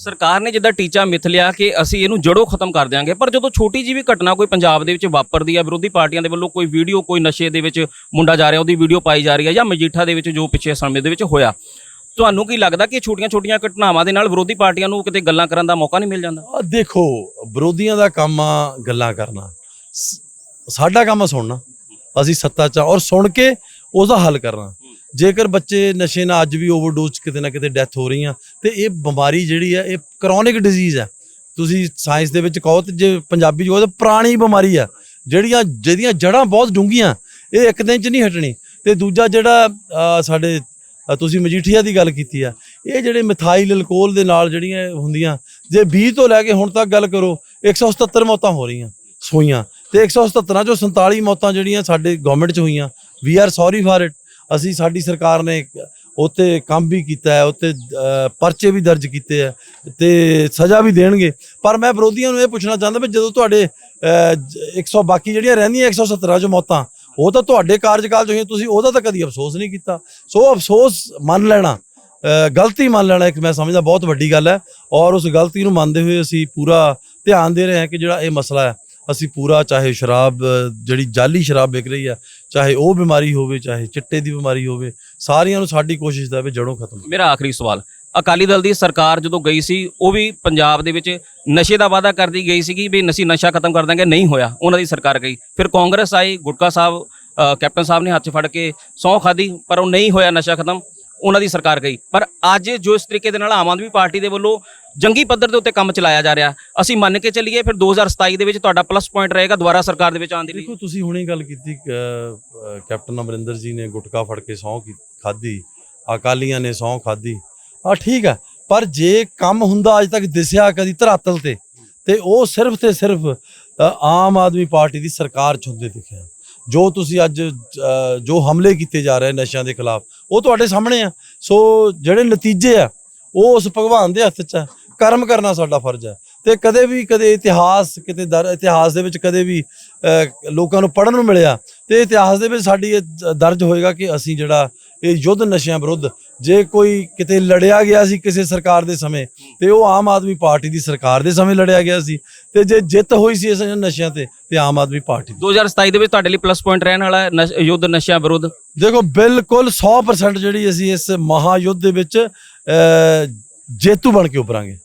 ਸਰਕਾਰ ਨੇ ਜਿੱਦਾਂ ਟੀਚਾ ਮਿਥ ਲਿਆ ਕਿ ਅਸੀਂ ਇਹਨੂੰ ਜੜੋਂ ਖਤਮ ਕਰ ਦਿਆਂਗੇ, ਪਰ ਜਦੋਂ ਛੋਟੀ ਜੀ ਵੀ ਘਟਨਾ ਕੋਈ ਪੰਜਾਬ ਦੇ ਵਿੱਚ ਵਾਪਰਦੀ ਹੈ ਵਿਰੋਧੀ ਪਾਰਟੀਆਂ ਦੇ ਵੱਲੋਂ ਕੋਈ ਵੀਡੀਓ, ਕੋਈ ਨਸ਼ੇ ਦੇ ਵਿੱਚ ਮੁੰਡਾ ਜਾ ਰਿਹਾ, ਉਹਦੀ ਵੀਡੀਓ ਪਾਈ ਜਾ ਰਹੀ ਹੈ ਜਾਂ ਮਜੀਠਾ ਦੇ ਵਿੱਚ ਜੋ ਪਿੱਛੇ ਸਮੇਂ ਦੇ ਵਿੱਚ ਹੋਇਆ, ਤੁਹਾਨੂੰ ਕੀ ਲੱਗਦਾ ਕਿ ਛੋਟੀਆਂ-ਛੋਟੀਆਂ ਘਟਨਾਵਾਂ ਦੇ ਨਾਲ ਵਿਰੋਧੀ ਪਾਰਟੀਆਂ ਨੂੰ ਕਿਤੇ ਗੱਲਾਂ ਕਰਨ ਦਾ ਮੌਕਾ ਨਹੀਂ ਮਿਲ ਜਾਂਦਾ? ਦੇਖੋ, ਵਿਰੋਧੀਆਂ ਦਾ ਕੰਮ ਆ ਗੱਲਾਂ ਕਰਨਾ। ਸਾਡਾ ਕੰਮ ਸੁਣਨਾ। ਅਸੀਂ ਸੱਤਾ ਚ ਔਰ ਸੁਣ ਕੇ ਉਹਦਾ ਹੱਲ ਕਰਨਾ। ਜੇਕਰ ਬੱਚੇ ਨਸ਼ੇ ਨਾਲ ਅੱਜ ਵੀ ਓਵਰਡੋਜ਼ ਕਿਤੇ ਨਾ ਕਿਤੇ ਡੈਥ ਹੋ ਰਹੀਆਂ, ਤੇ ਇਹ ਬਿਮਾਰੀ ਜਿਹੜੀ ਹੈ, ਇਹ ਕ੍ਰੋਨਿਕ ਡਿਜ਼ੀਜ਼ ਹੈ। ਤੁਸੀਂ ਸਾਇੰਸ ਦੇ ਵਿੱਚ ਕਹੋ ਤੇ ਜੇ ਪੰਜਾਬੀ ਚ ਕਹੋ ਤਾਂ ਪੁਰਾਣੀ ਬਿਮਾਰੀ ਆ ਜਿਹੜੀਆਂ, ਜਿਹਦੀਆਂ ਜੜ੍ਹਾਂ ਬਹੁਤ ਡੂੰਘੀਆਂ, ਇਹ ਇੱਕ ਦਿਨ ਚ ਨਹੀਂ ਹਟਣੀ। ਤੇ ਦੂਜਾ ਜਿਹੜਾ ਸਾਡੇ ਤੁਸੀਂ ਮਜੀਠੀਆ ਦੀ ਗੱਲ ਕੀਤੀ ਆ ਇਹ ਜਿਹੜੇ ਮਿਥਾਈਲ ਅਲਕੋਹਲ ਦੇ ਨਾਲ ਜਿਹੜੀਆਂ ਹੁੰਦੀਆਂ, ਜੇ 20 ਤੋਂ ਲੈ ਕੇ ਹੁਣ ਤੱਕ ਗੱਲ ਕਰੋ 177 ਮੌਤਾਂ ਹੋ ਰਹੀਆਂ, ਸੋਈਆਂ। ਤੇ 177 ਚੋਂ 47 ਮੌਤਾਂ ਜਿਹੜੀਆਂ ਸਾਡੇ ਗਵਰਨਮੈਂਟ 'ਚ ਹੋਈਆਂ we are sorry for it ਅਸੀਂ ਸਾਡੀ ਸਰਕਾਰ ਨੇ ਉੱਤੇ ਕੰਮ ਵੀ ਕੀਤਾ ਹੈ ਉੱਤੇ ਪਰਚੇ ਵੀ ਦਰਜ ਕੀਤੇ ਹੈ ਤੇ ਸਜ਼ਾ ਵੀ ਦੇਣਗੇ। ਪਰ ਮੈਂ ਵਿਰੋਧੀਆਂ ਨੂੰ ਇਹ ਪੁੱਛਣਾ ਚਾਹੁੰਦਾ ਵੀ ਜਦੋਂ ਤੁਹਾਡੇ ਅਹ, ਜ- 100 ਬਾਕੀ ਜਿਹੜੀਆਂ ਰਹਿੰਦੀਆਂ 117 ਚੋਂ ਮੌਤਾਂ ਉਹ ਤਾਂ ਤੁਹਾਡੇ ਕਾਰਜਕਾਲ 'ਚ ਹੋਈਆਂ ਤੁਸੀਂ ਉਹਦਾ ਤਾਂ ਕਦੀ ਅਫਸੋਸ ਨਹੀਂ ਕੀਤਾ। ਸੋ ਅਫਸੋਸ ਮੰਨ ਲੈਣਾ ਗਲਤੀ ਮੰਨ ਲੈਣਾ ਇੱਕ ਮੈਂ ਸਮਝਦਾ ਬਹੁਤ ਵੱਡੀ ਗੱਲ ਹੈ ਔਰ ਉਸ ਗਲਤੀ ਨੂੰ ਮੰਨਦੇ ਹੋਏ ਅਸੀਂ ਪੂਰਾ ਧਿਆਨ ਦੇ ਰਹੇ ਹਾਂ ਕਿ ਜਿਹੜਾ ਇਹ ਮਸਲਾ ਹੈ ਅਸੀਂ ਪੂਰਾ ਚਾਹੇ ਸ਼ਰਾਬ ਜਿਹੜੀ ਜਾਲੀ ਸ਼ਰਾਬ ਵਿਕ ਰਹੀ ਹੈ ਚਾਹੇ ਉਹ ਬਿਮਾਰੀ ਹੋਵੇ ਚਾਹੇ ਚਿੱਟੇ ਦੀ ਬਿਮਾਰੀ ਹੋਵੇ ਸਾਰੀਆਂ ਨੂੰ ਸਾਡੀ ਕੋਸ਼ਿਸ਼ ਦਾ ਵੀ ਜੜੋਂ ਖਤਮ ਮੇਰਾ ਆਖਰੀ ਸਵਾਲ ਅਕਾਲੀ ਦਲ ਦੀ ਸਰਕਾਰ ਜਦੋਂ ਗਈ ਸੀ ਉਹ ਵੀ ਪੰਜਾਬ ਦੇ ਵਿੱਚ ਨਸ਼ੇ ਦਾ ਵਾਅਦਾ ਕਰਦੀ ਗਈ ਸੀਗੀ ਵੀ ਨਸ਼ੀ ਨਸ਼ਾ ਖਤਮ ਕਰ ਦਾਂਗੇ ਨਹੀਂ ਹੋਇਆ ਉਹਨਾਂ ਦੀ ਸਰਕਾਰ ਗਈ। ਫਿਰ ਕਾਂਗਰਸ ਆਈ ਗੁਟਕਾ ਸਾਹਿਬ ਅ, ਕੈਪਟਨ ਸਾਹਿਬ ਨੇ ਹੱਥ 'ਚ ਫੜ ਕੇ ਸਹੁੰ ਖਾਦੀ ਪਰ ਉਹ ਨਹੀਂ ਹੋਇਆ ਨਸ਼ਾ ਖਤਮ। ਉਹਨਾਂ ਦੀ ਸਰਕਾਰ ਗਈ। ਪਰ ਅੱਜ ਜੋ ਇਸ ਤਰੀਕੇ ਦੇ ਨਾਲ ਆਮ ਆਦਮੀ ਪਾਰਟੀ ਦੇ ਵੱਲੋਂ ਜੰਗੀ ਪੱਧਰ ਦੇ ਉੱਤੇ ਕੰਮ ਚਲਾਇਆ ਜਾ ਰਿਹਾ, ਅਸੀਂ ਮੰਨ ਕੇ ਚੱਲੀਏ ਫਿਰ 2027 ਦੇ ਵਿੱਚ ਤੁਹਾਡਾ ਪਲੱਸ ਪੁਆਇੰਟ ਰਹੇਗਾ, ਦੁਬਾਰਾ ਸਰਕਾਰ ਦੇ ਵਿੱਚ ਆਉਣ ਦੇ ਲਈ। ਦੇਖੋ, ਤੁਸੀਂ ਹੁਣੇ ਗੱਲ ਕੀਤੀ ਕੈਪਟਨ ਅਮਰਿੰਦਰ ਜੀ ਨੇ ਗੁਟਕਾ ਫੜ ਕੇ ਸਹੁੰ ਖਾਧੀ, ਅਕਾਲੀਆਂ ਨੇ ਸਹੁੰ ਖਾਧੀ। ਆ ਠੀਕ ਹੈ, ਪਰ ਜੇ ਕੰਮ ਹੁੰਦਾ ਅੱਜ ਤੱਕ ਦਿਸਿਆ ਕਦੀ ਧਰਾਤਲ ਤੇ ਤੇ ਉਹ ਸਿਰਫ ਤੇ ਸਿਰਫ ਆਮ ਆਦਮੀ ਪਾਰਟੀ ਦੀ ਸਰਕਾਰ ਚ ਹੁੰਦੇ ਦਿਖਿਆ ਜੋ ਤੁਸੀਂ ਅੱਜ ਅ, ਜੋ ਹਮਲੇ ਕੀਤੇ ਜਾ ਰਹੇ ਨਸ਼ਿਆਂ ਦੇ ਖਿਲਾਫ ਉਹ ਤੁਹਾਡੇ ਸਾਹਮਣੇ ਆ। ਸੋ ਜਿਹੜੇ ਨਤੀਜੇ ਆ ਉਹ ਉਸ ਭਗਵਾਨ ਦੇ ਹੱਥ 'ਚ ਆ। ਕਰਮ ਕਰਨਾ ਸਾਡਾ ਫਰਜ਼ ਹੈ ਤੇ ਕਦੇ ਵੀ ਕਦੇ ਇਤਿਹਾਸ ਕਿਤੇ ਦਰ ਇਤਿਹਾਸ ਦੇ ਵਿੱਚ ਕਦੇ ਵੀ ਅ, ਲੋਕਾਂ ਨੂੰ ਪੜਨ ਨੂੰ ਮਿਲਿਆ ਤੇ ਇਤਿਹਾਸ ਦੇ ਵਿੱਚ ਸਾਡੀ ਇਹ ਦਰਜ ਹੋਏਗਾ ਕਿ ਅਸੀਂ ਜਿਹੜਾ ਇਹ ਯੁੱਧ ਨਸ਼ਿਆਂ ਵਿਰੁੱਧ ਜੇ ਕੋਈ ਕਿਤੇ ਲੜਿਆ ਗਿਆ ਸੀ ਕਿਸੇ ਸਰਕਾਰ ਦੇ ਸਮੇਂ ਤੇ ਉਹ ਆਮ ਆਦਮੀ ਪਾਰਟੀ ਦੀ ਸਰਕਾਰ ਦੇ ਸਮੇਂ ਲੜਿਆ ਗਿਆ ਸੀ ਤੇ ਜੇ ਜਿੱਤ ਹੋਈ ਸੀ ਇਸ ਨਸ਼ਿਆਂ ਤੇ ਤੇ ਆਮ ਆਦਮੀ ਪਾਰਟੀ ਦੀ। 2027 ਦੇ ਵਿੱਚ ਤੁਹਾਡੇ ਲਈ ਪਲੱਸ ਪੁਆਇੰਟ ਰਹਿਣ ਵਾਲਾ ਹੈ ਯੁੱਧ ਨਸ਼ਿਆਂ ਵਿਰੁੱਧ। ਦੇਖੋ ਬਿਲਕੁਲ 100% ਜਿਹੜੀ ਅਸੀਂ ਇਸ ਮਹਾਯੁੱਧ ਦੇ ਵਿੱਚ ਜੇਤੂ ਬਣ ਕੇ ਉਭਰਾਂਗੇ।